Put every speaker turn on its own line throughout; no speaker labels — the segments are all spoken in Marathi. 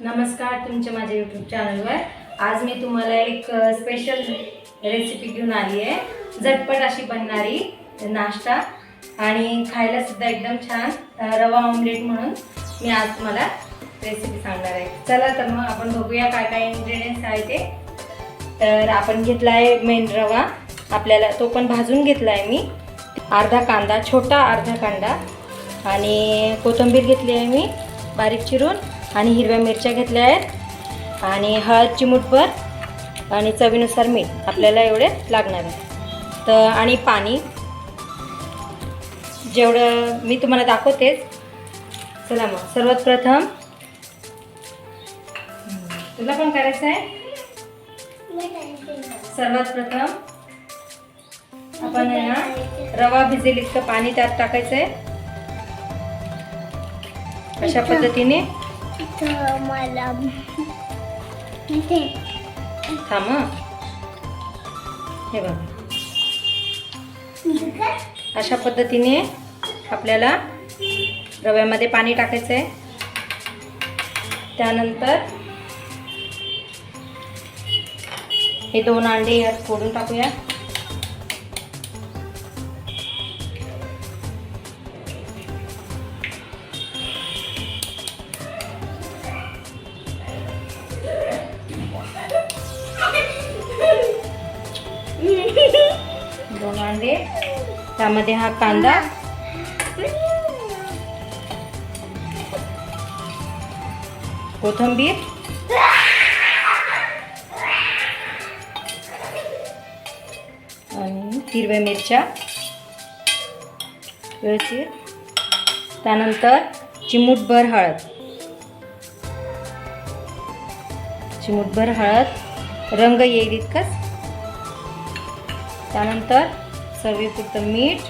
नमस्कार तुमच्या माझ्या यूट्यूब चॅनलवर आज मी तुम्हाला एक स्पेशल रेसिपी घेऊन आली आहे. झटपट अशी बनणारी नाश्ता. आणि खायला सुद्धा एकदम छान रवा ऑमलेट म्हणून मी आज तुम्हाला रेसिपी सांगणार आहे. चला तर मग आपण बघूया काय काय इन्ग्रेडियंट्स आहे ते. तर आपण घेतला आहे मेन रवा. आपल्याला तो पण भाजून घेतला आहे मी. अर्धा कांदा छोटा अर्धा कांदा. आणि कोथिंबीर घेतली आहे मी. बारीक चिरून. आणि हिरव्या मिरच्या घेतल्या आहेत. आणि हळद चिमूटभर आणि चवीनुसार मीठ आपल्याला एवढे लागणार आहे तर आणि पाणी. जेवढं मी तुम्हाला दाखवतेच चला मग. सर्वात प्रथम तुला पण करायचं आहे? सर्वात प्रथम आपण ना रवा भिजेल इतकं पाणी त्यात टाकायचं आहे अशा पद्धतीने.
इथं मला इथे
थांब हं. हे बघ. अशा पद्धतीने आपल्याला रव्यामध्ये पाणी टाकायचं आहे त्यानंतर हे दोन अंडे यात फोडून टाकूया दोन अंडे त्यामध्ये हा कांदा. कोथिंबीर. आणि हिरव्या मिरच्या. व्यवस्थित त्यानंतर चिमूटभर हळद. चिमूटभर हळद. रंग येईल इतकंच. त्यानंतर चवीपुरतं मीठ.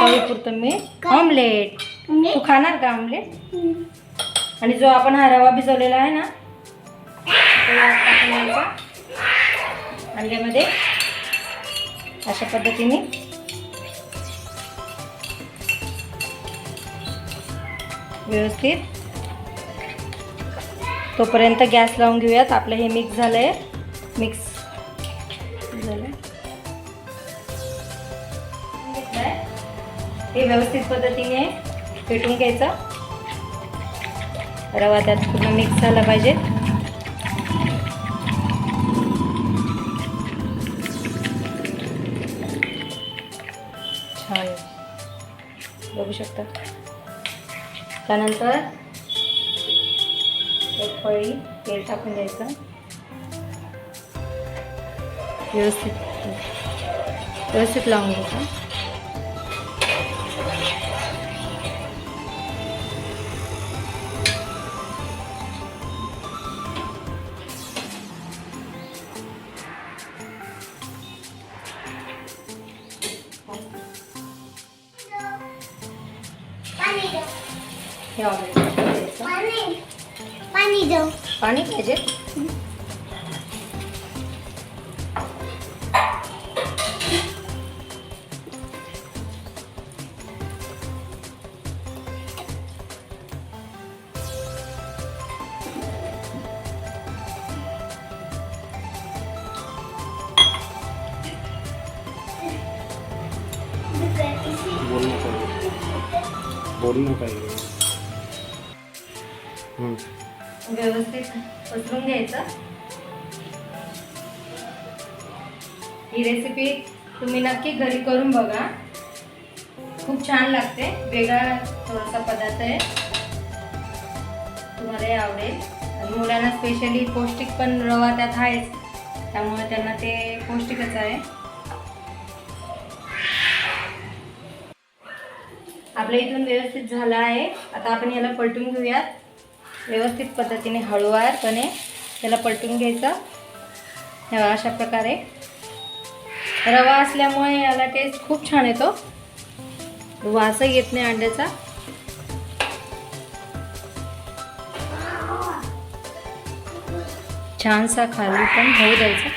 चवीपुरतं मीठ. ऑमलेट तू खाणार का ऑमलेट आणि जो आपण हा रवा भिजवलेला आहे ना तो अंड्यामध्ये अशा पद्धतीने व्यवस्थित तोपर्यंत गॅस लावून घेऊयात. आपलं हे मिक्स झालं आहे मिक्स झालं हे व्यवस्थित पद्धतीने पेटून घ्यायचं. रवा त्यात पूर्ण मिक्स झाला पाहिजे. छान. बघू शकता. त्यानंतर एक पळी तेल टाकून द्यायचं व्यवस्थित व्यवस्थित लावून घ्यायचं
पाणी दो
हे ऑमलेट टाकून द्यायचं
पाणी दो.
पाणी पाहिजे?
बोलणं पाहिजे. बोलणं पाहिजे. हं.
व्यवस्थित पसरून घ्यायचं. ही रेसिपी तुम्ही नक्की घरी करून बघा. खूप छान लागते. वेगळा थोडासा पदार्थ आहे. तुम्हालाही आवडेल. मुलांना स्पेशली पौष्टिक पण रवा त्यात आहेच. त्यामुळे त्यांना ते पौष्टिकच आहे. आपल्या इथून व्यवस्थित झाला आहे. आता आपण याला पलटून घेऊयात. व्यवस्थित पद्धतीने हळूवारपणे त्याला पलटून घ्यायचं. अशा प्रकारे. रवा असल्यामुळे याला टेस्ट खूप छान येतो. वासही येत नाही अंड्याचा. छानसा खाली पण होऊ द्यायचा.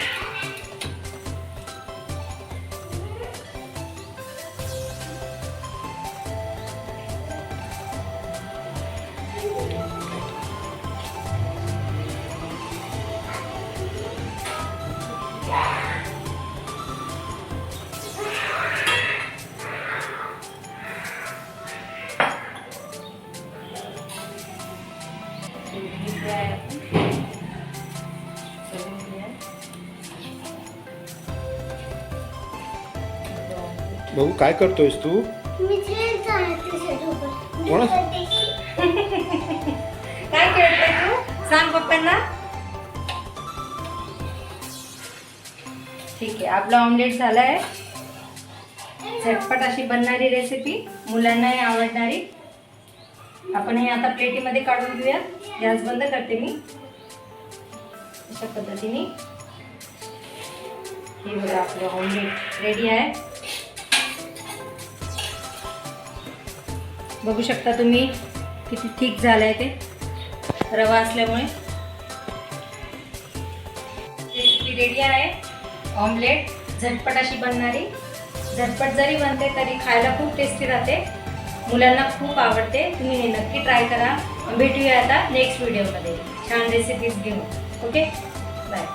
भाऊ काय करतोयस तू? कोणा-
काय खेळतोय तू? सांग पप्पांना. ठीक आहे आपला ऑमलेट झालाय. झटपट अशी बनणारी रेसिपी मुलांनाही आवडणारी. आपण हे आता प्लेटीमध्ये काढून घेऊया. गॅस बंद करते मी. अशा पद्धतीने. हे बघा आपलं ऑमलेट रेडी आहे. बघू शकता तुम्ही किती थिक झालंय ते. रवा असल्यामुळे. रेसिपी रेडी आहे. ऑमलेट झटपट अशी बनणारी. झटपट जरी बनते तरी खायला खूप टेस्टी राहते. मुलांना खूप आवडते. तुम्ही हे नक्की ट्राय करा. भेटूया आता नेक्स्ट व्हिडिओमध्ये छान रेसिपीज घेऊन. Okay bye